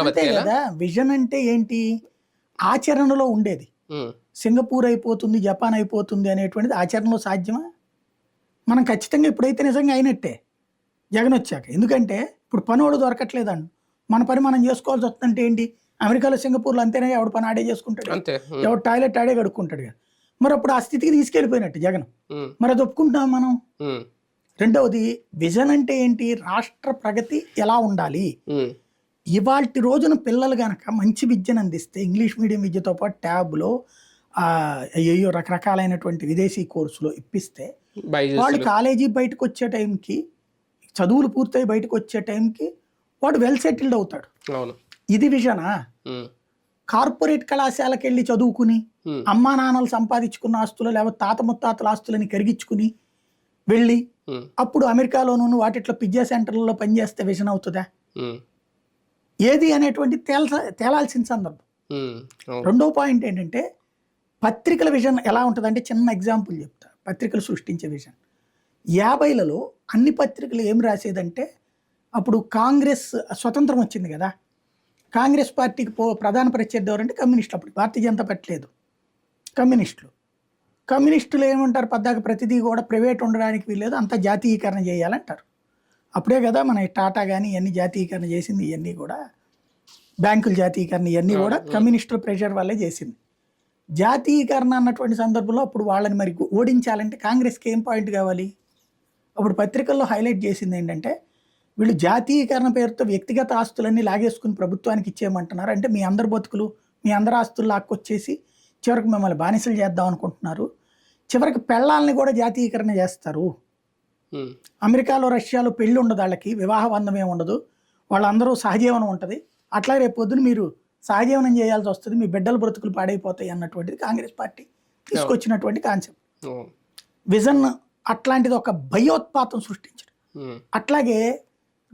అంతే కదా విజన్ అంటే ఏంటి? ఆచరణలో ఉండేది. సింగపూర్ అయిపోతుంది జపాన్ అయిపోతుంది అనేటువంటిది ఆచరణలో సాధ్యమా? మనం ఖచ్చితంగా ఇప్పుడైతే నిజంగా అయినట్టే. జగన్ వచ్చాక. ఎందుకంటే ఇప్పుడు పనోడు దొరకట్లేదండి. మన పని మనం చేసుకోవాల్సి వస్తుందంటే ఏంటి? అమెరికాలో సింగపూర్లో అంతేనా ఎవడు పని ఆడే చేసుకుంటాడు. ఎవడు టాయిలెట్ ఆడే కడుక్కుంటాడు కదా. మరి అప్పుడు ఆ స్థితికి తీసుకెళ్ళిపోయినట్టు జగన్. మరి అది ఒప్పుకుంటాం మనం? రెండవది విజన్ అంటే ఏంటి? రాష్ట్ర ప్రగతి ఎలా ఉండాలి? ఇవాల్టి రోజున పిల్లలు గనక మంచి విద్యను అందిస్తే ఇంగ్లీష్ మీడియం విద్యతో పాటు ట్యాబ్లో అయ్యో రకరకాలైనటువంటి విదేశీ కోర్సులో ఇప్పిస్తే వాళ్ళు కాలేజీ బయటకు వచ్చే టైంకి చదువులు పూర్తయి బయటకు వచ్చే టైంకి వాడు వెల్ సెటిల్డ్ అవుతాడు. ఇది విజనా? కార్పొరేట్ కళాశాలకు వెళ్ళి చదువుకుని అమ్మా నాన్నలు సంపాదించుకున్న ఆస్తులు లేకపోతే తాత ముత్తాతల ఆస్తులని కరిగించుకుని వెళ్ళి అప్పుడు అమెరికాలోనూ వాటిట్లో పిజ్జా సెంటర్లలో పనిచేస్తే విజన్ అవుతుందా? ఏది అనేటువంటి తేల్స తేలాల్సిన సందర్భం. రెండో పాయింట్ ఏంటంటే పత్రికల విజన్ ఎలా ఉంటుందంటే చిన్న ఎగ్జాంపుల్ చెప్తా. పత్రికలు సృష్టించే విజన్. యాభైలలో అన్ని పత్రికలు ఏం రాసేదంటే అప్పుడు కాంగ్రెస్ స్వతంత్రం వచ్చింది కదా. కాంగ్రెస్ పార్టీకి పో ప్రధాన ప్రత్యర్థి ఎవరంటే కమ్యూనిస్టులు అప్పుడు. భారతీయ జనతా పార్టీ లేదు. కమ్యూనిస్టులు. కమ్యూనిస్టులు ఏమంటారు? పద్దాక ప్రతిదీ కూడా ప్రైవేట్ ఉండడానికి వీల్లేదు అంతా జాతీయీకరణ చేయాలంటారు. అప్పుడే కదా మన ఈ టాటా కానీ ఇవన్నీ జాతీయీకరణ చేసింది ఇవన్నీ కూడా బ్యాంకుల జాతీయీకరణ ఇవన్నీ కూడా కమ్యూనిస్టుల ప్రెషర్ వల్లే చేసింది. జాతీయీకరణ అన్నటువంటి సందర్భంలో అప్పుడు వాళ్ళని మరి ఓడించాలంటే కాంగ్రెస్కి ఏం పాయింట్ కావాలి? అప్పుడు పత్రికల్లో హైలైట్ చేసింది ఏంటంటే వీళ్ళు జాతీయీకరణ పేరుతో వ్యక్తిగత ఆస్తులన్నీ లాగేసుకుని ప్రభుత్వానికి ఇచ్చేయమంటున్నారు. అంటే మీ అందరి బతుకులు మీ అందరి ఆస్తులు లాక్కొచ్చేసి చివరికి మిమ్మల్ని బానిసలు చేద్దాం అనుకుంటున్నారు. చివరికి పెళ్ళాలని కూడా జాతీయీకరణ చేస్తారు. అమెరికాలో రష్యాలో పెళ్ళి ఉండదు వాళ్ళకి వివాహ బంధం ఏమి ఉండదు. వాళ్ళందరూ సహజీవనం ఉంటుంది. అట్లా రేపు పొద్దున మీరు సహజీవనం చేయాల్సి వస్తుంది. మీ బిడ్డల బ్రతుకులు పాడైపోతాయి అన్నటువంటిది కాంగ్రెస్ పార్టీ తీసుకొచ్చినటువంటి కాన్సెప్ట్. విజన్ అట్లాంటిది ఒక భయోత్పాతం సృష్టించడం అట్లాగే